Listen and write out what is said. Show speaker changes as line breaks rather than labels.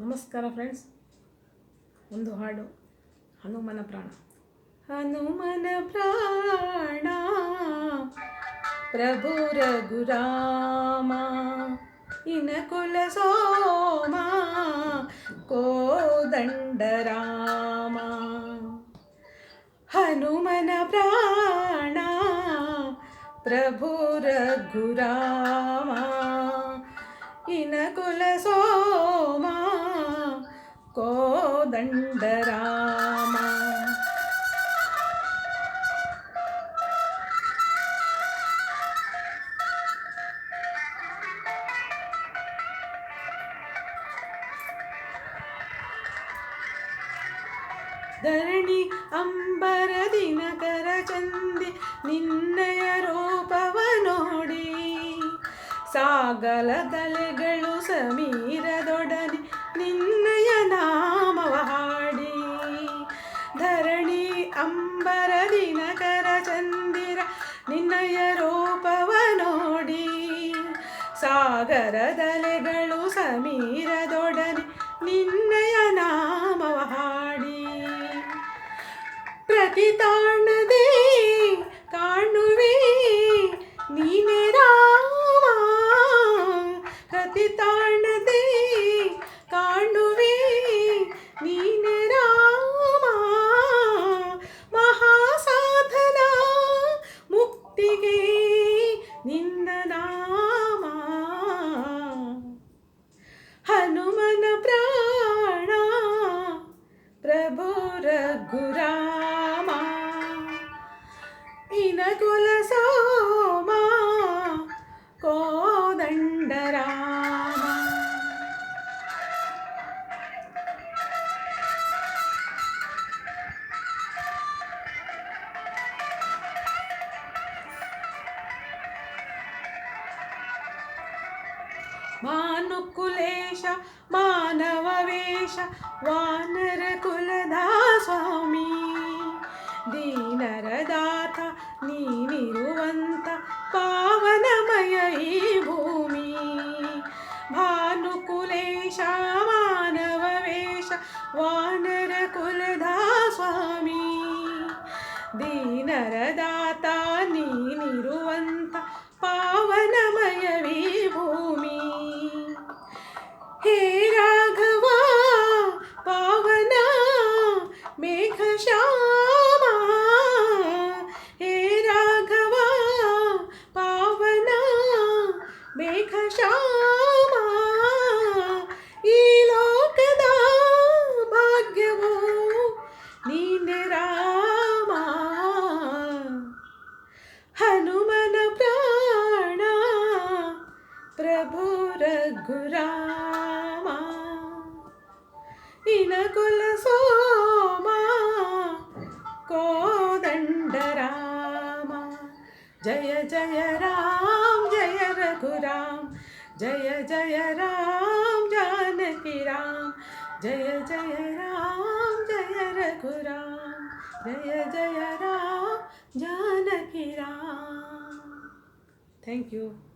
ನಮಸ್ಕಾರ ಫ್ರೆಂಡ್ಸ್ ಒಂದು ಹಾಡು ಹನುಮನ ಪ್ರಾಣ ಹನುಮನ ಪ್ರಾಣ ಪ್ರಭು ರಘುರಾಮ ಇನಕುಲ ಸೋಮ ಕೋದಂಡರಾಮ ಹನುಮನ ಪ್ರಾಣ ಪ್ರಭು ರಘುರಾಮ ಇನಕುಲ ಸೋಮ ಕೋದಂಡರಾಮ ಧರಣಿ ಅಂಬರ ದಿನಕರ ಚಂದಿ ನಿನ್ನಯ ರೂಪವ ನೋಡಿ. ಸಾಗಲ ತಲೆಗಳು ಸಮೀರದೊಡನೆ ನಿನ್ನಯ ನಾಮವ ಹಾಡಿ ಧರಣಿ ಅಂಬರ ದಿನಕರ ಚಂದಿರ ನಿನ್ನಯ ರೂಪವ ನೋಡಿ. ಸಾಗರದಲೆಗಳು ಸಮೀರದೊಡನೆ ನಿನ್ನಯ ನಾಮವ ಹಾಡಿ. ಪ್ರತಿ రఘురామా ఇనగొల भानुकुलेश मानववेश वानरकुलदा स्वामी दीनरदात नीनिरुवन्त पावनमय भूमि भानुकुलेश मानववेश वानरकुलदा स्वामी दीनरदाता శేఖ శ్యామా ఈ లోకద భాగ్యము. నీనే రామా హనుమన ప్రాణ ప్రభు రఘురామా. ఇనకుల సోమా కోదండరామ. జయ జయ Rama. Raghuram Jaya Jaya Ram Janaki Ram Jaya Jaya Ram Jaya Raghuram Jaya Jaya Ram Janaki Ram Thank you.